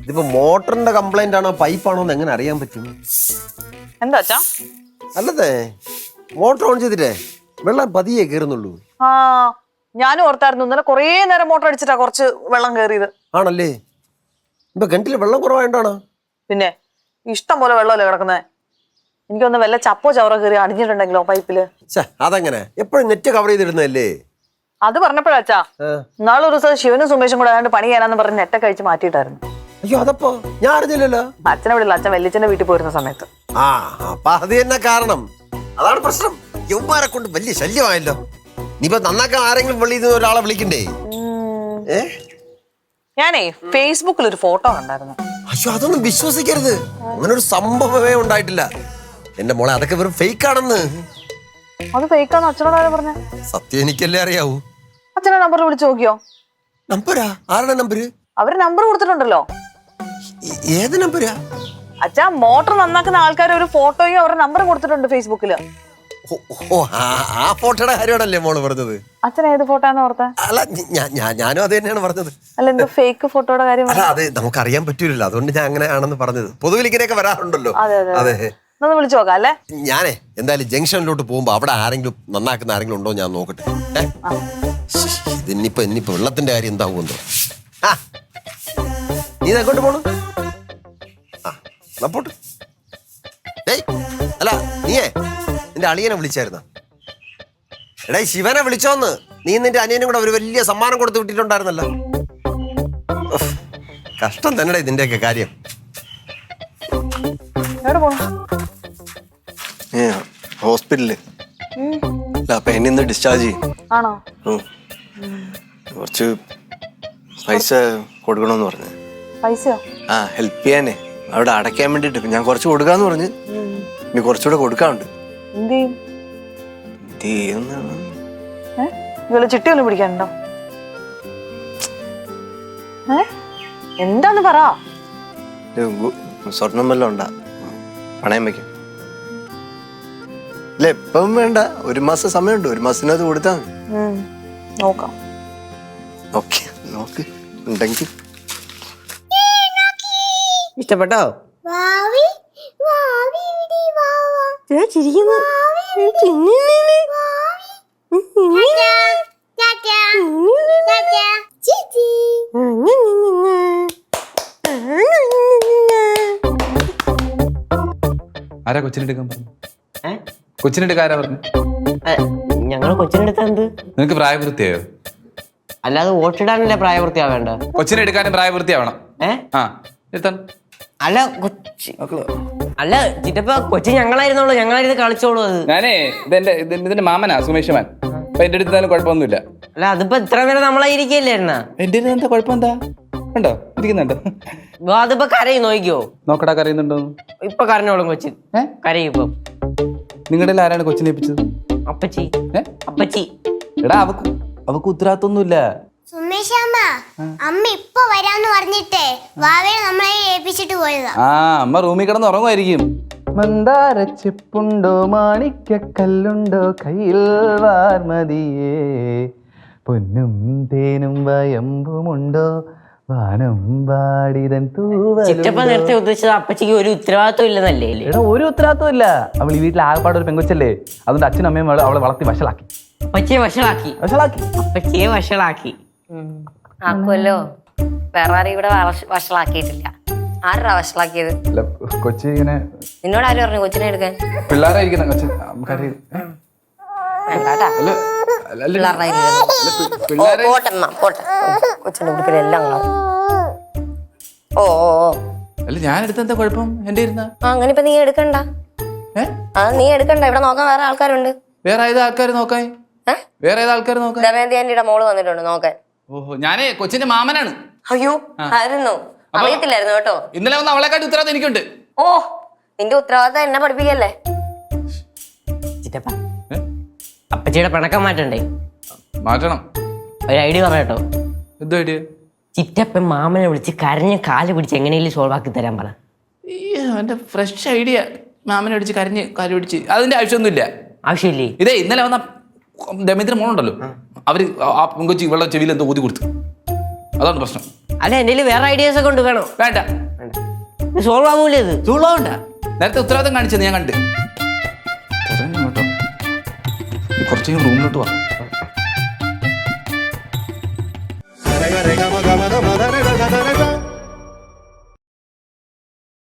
ഇതിപ്പോ മോട്ടറിന്റെ കംപ്ലൈന്റ് ആണോ പൈപ്പാണോ എന്ന് എങ്ങനെ അറിയാൻ പറ്റും? എന്താ അച്ഛാ? അല്ലതേ മോട്ടർ ഓൺ ചെയ്തിട്ടേ വെള്ളം പതിയെ കയറുന്നുള്ളൂ ആ ഞാനും ഓർത്തായിരുന്നു ഇന്നലെ കുറേ നേരം മോട്ടർ അടിച്ചിട്ടാ കുറച്ച് വെള്ളം കയറിയത് ആണല്ലേ? ഇപ്പൊ കിണറ്റിൽ വെള്ളം കുറവായോ പിന്നെ ഇഷ്ടം പോലെ വെള്ളമല്ലേ കിടക്കുന്നത് എനിക്കൊന്ന് വല്ല ചപ്പോ ചവറോ കയറി അടിഞ്ഞിട്ടുണ്ടെങ്കിലോ പൈപ്പിൽ അതെങ്ങനെ? എപ്പോഴും നെറ്റ് കവർ ചെയ്തിടുന്നതല്ലേ? അത് പറഞ്ഞപ്പോഴാച്ചാ. നാളെ ഒരു ദിവസം ശിവനും സുമേഷും കൂടെ ഏതാണ്ട് പണി ചെയ്യാനാന്ന് പറഞ്ഞ് നെറ്റൊക്കെ കഴിച്ച് മാറ്റിയിട്ടായിരുന്നു. അയ്യോ അതപ്പോ? ഞാൻ അറിഞ്ഞില്ലല്ലോ. അച്ഛനെ വിടില്ല അച്ഛൻ വല്യച്ഛന്റെ വീട്ടിൽ പോയിരുന്ന സമയത്ത്. ആ അപ്പൊ അത് തന്നെ കാരണം. അതാണ് പ്രശ്നം. യൗമാരെ കൊണ്ട് വലിയ ശല്യമായല്ലോ. നീയിപ്പോ നന്നാക്കാൻ ആരെങ്കിലും വെളിയിൽ ഒരാളെ വിളിക്കണ്ടേ? ഏ? ഞാനേ ഫേസ്ബുക്കിൽ ഒരു ഫോട്ടോ കണ്ടായിരുന്നു. അയ്യോ അതൊന്നും വിശ്വസിക്കരുത്. അങ്ങനെ ഒരു സംഭവമേ ഉണ്ടായിട്ടില്ല. എന്റെ മോളെ അതൊക്കെ വെറും ഫേക്ക് ആണെന്ന്. അത് ഫേക്കാന്ന് അച്ഛനോട് ആരാ പറഞ്ഞ? സത്യം എനിക്കല്ലേ അറിയാവൂ. അച്ഛനെ നമ്പർ വിളിച്ചു നോക്കിയോ? നമ്പരാ ആരുടെ നമ്പര് അവർ നമ്പർ കൊടുത്തിട്ടുണ്ടല്ലോ. ഏത് നമ്പരാ അച്ഛാ മോട്ടർ നന്നാക്കുന്ന ആൾക്കാർ ഒരു ഫോട്ടോയും അവരുടെ നമ്പർ കൊടുത്തിട്ടുണ്ട് ഫേസ്ബുക്കിൽ ആ- ഫോട്ടോയുടെ കാര്യമാണല്ലേ മോൾ പറഞ്ഞത്? അച്ഛൻ ഏത് ഫോട്ടോന്ന് ഓർത്തെ? അല്ല ഞാനും അത് തന്നെയാണ് പറഞ്ഞത്. അല്ല എന്തോ ഫേക്ക് ഫോട്ടോയുടെ കാര്യം അല്ല അത് നമുക്ക് അറിയാൻ പറ്റൂലല്ലോ. അതുകൊണ്ട് ഞാൻ അങ്ങനെ ആണെന്ന് പറഞ്ഞത്. പൊതുവിൽ ഇങ്ങനെയൊക്കെ വരാറുണ്ടല്ലോ. അതെ. ഒന്ന് വിളിച്ചു നോക്കാം അല്ലേ? ഞാനേ എന്തായാലും ജംഗ്ഷനിലോട്ട് പോകുമ്പോ അവിടെ ആരെങ്കിലും നന്നാക്കുന്ന ആരെങ്കിലും ഉണ്ടോ ഞാൻ നോക്കട്ടെ. ഇതിനിപ്പോ ഇനിയിപ്പോ വെള്ളത്തിന്റെ കാര്യം എന്താവും നീ എങ്ങോട്ട് പോണു? ആ പോട്ട്. ഏയ് അല്ല നീയേ നിന്റെ അളിയനെ വിളിച്ചായിരുന്ന? എടേ ശിവനെ വിളിച്ചോന്ന്. നീ നിന്റെ അനിയനും കൂടെ ഒരു വലിയ സമ്മാനം കൊടുത്ത് വിട്ടിട്ടുണ്ടായിരുന്നല്ലോ. കഷ്ടം തന്നെടാ ഇതിന്റെയൊക്കെ കാര്യം. എവിടെ പോണു? ഹോസ്പിറ്റലിൽ. അപ്പൊ എന്നെ ഇന്ന് ഡിസ്ചാർജ് ചെയ്യും. ആണോ. കുറച്ച് പൈസ കൊടുക്കണമെന്ന് പറഞ്ഞു. പൈസയോ? ആ ഹെൽപ്പ് ചെയ്യാനേ. അവിടെ അടയ്ക്കാൻ വേണ്ടിട്ട്. ഞാൻ കുറച്ച് കൊടുക്കാന്ന് പറഞ്ഞ്. ഇനി കുറച്ചുകൂടെ കൊടുക്കാനുണ്ട്. ചിട്ടി പിടിക്കാനുണ്ടോ? എന്താന്ന് പറ. സ്വർണം വല്ലതും ഉണ്ടാ? പണയം വെക്കാം ഇല്ല ഇപ്പം വേണ്ട. ഒരു മാസം സമയമുണ്ട്. ഒരു മാസത്തിനകത്ത് കൊടുത്താൽ മതി. നോക്കാം. ഓക്കെ നോക്ക്. ഉണ്ടെങ്കിൽ ഇഷ്ടപ്പെട്ടോ? വാവി വാവി ഇവിടെ വാവാ ദേ ചിരിക്കുന്നു. ഏ, ചിന്നിന്നിന്ന്. ഉം, ആരാ കൊച്ചിനെടുക്കാൻ പറഞ്ഞു കൊച്ചിനെടുക്കാൻ ആരാ പറഞ്ഞു ഞങ്ങൾ കൊച്ചിനെടുത്ത എന്ത്? നിനക്ക് പ്രായപൂർത്തിയായോ? അല്ലാതെ വോട്ടിടാനല്ലേ പ്രായപൂർത്തിയാ വേണ്ട? കൊച്ചിനെടുക്കാനും പ്രായപൂർത്തിയാവണം. ആ അല്ല കൊച്ചി അല്ല ചിറ്റപ്പ കൊച്ചി ഞങ്ങളായിരുന്നോളൂ ഞങ്ങളായിരുന്നു കളിച്ചോളൂ അത്. ഞാനേ ഇതെന്റെ ഇത് ഇതിന്റെ മാമനാ സുമേഷ് മാൻ അപ്പൊ എന്റെ അടുത്താലും കുഴപ്പമൊന്നുമില്ല. അല്ല അതിപ്പോ ഇത്ര നേരം നമ്മളായിരിക്കല്ലേ എന്നാ? എന്റെ എന്താ കുഴപ്പം എന്താ ഉണ്ടോ? ഇരിക്കുന്നുണ്ടോ. അതിപ്പോ കരയും നോക്കിയോ? നോക്കടാ കരയുന്നുണ്ടോ? ഇപ്പൊ കരഞ്ഞോളും കൊച്ചി? കരയും ഇപ്പൊ. നിങ്ങളുടെ ആരാണ് കൊച്ചിനെ ഏൽപ്പിച്ചത്? അപ്പച്ചി. ഏ? അപ്പച്ചി. എടാ അവക്ക് അവക്ക് ഉത്തരവാദിത്തൊന്നുമില്ല സുമേഷമ്മ അമ്മ ഇപ്പൊ വരാന്ന് പറഞ്ഞിട്ടേ വാവയെ നമ്മളെ ഏൽപ്പിച്ചിട്ട് പോയതാ. ആ അമ്മ റൂമിൽ കിടന്ന് ഉറങ്ങുമായിരിക്കും. മന്ദാരച്ചെപ്പുണ്ടോ മാണിക്കല്ലുണ്ടോ കയ്യിൽ വാർമതിയേ? പൊന്നും തേനും വയമ്പുമുണ്ടോ വാനം പാടിതൻ ചിറ്റപ്പ നേരത്തെ ഉദ്ദേശിച്ചത് അപ്പച്ചിക്ക് ഒരു ഉത്തരവാദിത്വം ഇല്ലെന്നല്ലേ എടാ ഒരു ഉത്തരവാദിത്വം ഇല്ല. അവൾ ഈ വീട്ടിൽ ആകപ്പാട് ഒരു പെങ്കൊച്ചല്ലേ? അതുകൊണ്ട് അച്ഛനും അമ്മയും അവളെ- അവളെ വളർത്തി വഷളാക്കി. അപ്പച്ചിയെ വഷളാക്കി. വഷളാക്കി. അപ്പച്ചിയെ വഷളാക്കി. ആക്കുമല്ലോ വേറെ ആരും ഇവിടെ വഷ- വഷളാക്കിയിട്ടില്ല. ആരാ വഷളാക്കിയത്? അല്ല കൊച്ചി ഇങ്ങനെ നിന്നോട് ആരും പറഞ്ഞു കൊച്ചിനെ എടുക്കാൻ? പിള്ളേരായിരിക്കുന്ന കൊച്ചി നമുക്കറിയാം വേണ്ടാട്ടാ. അല്ല പിള്ളേരുടെ കയ്യിൽ പോട്ടെ കൊച്ചിന്റെ ഉടുപ്പിലെല്ലാം ഓ ഓ ഓ. അല്ല ഞാൻ എടുത്ത എന്താ കുഴപ്പം? എന്റെ ഇരുന്ന? ആ അങ്ങനെ ഇപ്പൊ നീ എടുക്കണ്ട. ആ നീ എടുക്കണ്ട. ഇവിടെ നോക്കാൻ വേറെ ആൾക്കാരുണ്ട്. വേറെ ഏത് ആൾക്കാർ നോക്കാൻ? വേറെ ഏത് ആൾക്കാർ നോക്കാൻ? ദമയന്തി ആന്റിയുടെ മോൾ വന്നിട്ടുണ്ട് നോക്കാൻ. ഓഹോ ഞാനേ കൊച്ചിന്റെ മാമനാണ്. അയ്യോ ആയിരുന്നു. അറിയത്തില്ലായിരുന്നു കേട്ടോ. ഇന്നലെ വന്ന അവളെക്കാട്ടി ഉത്തരവാദിത്തം എനിക്കുണ്ട്. ഓ നിന്റെ ഉത്തരവാദിത്തം എന്നെ പഠിപ്പിക്കല്ലേ? ചിറ്റപ്പ. ഏ? അപ്പച്ചിയുടെ പിണക്കം മാറ്റണ്ടേ? മാറ്റണം. ഒരു ഐഡിയ പറയട്ടോ എന്തോ ഐഡിയ? ചിറ്റപ്പൻ മാമനെ വിളിച്ച് കരഞ്ഞ് കാൽ പിടിച്ച് എങ്ങനെയെങ്കിലും സോൾവ് ആക്കി തരാൻ പറ. ഫ്രഷ് ഐഡിയ മാമനെ അടിച്ച് കരഞ്ഞ് കാൽ പിടിച്ച്. അതിന്റെ ആവശ്യമൊന്നുമില്ല. ആവശ്യമില്ലേ? ഇതേ ഇന്നലെ വന്ന ദമിത്ര മോളുണ്ടല്ലോ. അവർ ആ പെങ്കൊച്ചി വെള്ളം ചെവിയിൽ എന്തോ ഊതി കൊടുത്തു. അതാണ് പ്രശ്നം. അല്ല എന്റെ വേറെ ഐഡിയാസ് ഒക്കെ ഉണ്ട് വേണോ? വേണ്ട. സോൾവ് ആവൂലേ സോൾവ് ആവണ്ട. നേരത്തെ ഉത്തരവാദിത്തം കാണിച്ചത് ഞാൻ കണ്ട്. കുറച്ച് റൂമിലോട്ട് വാ Rega, rega, maga, maga, maga, rega, rega, rega.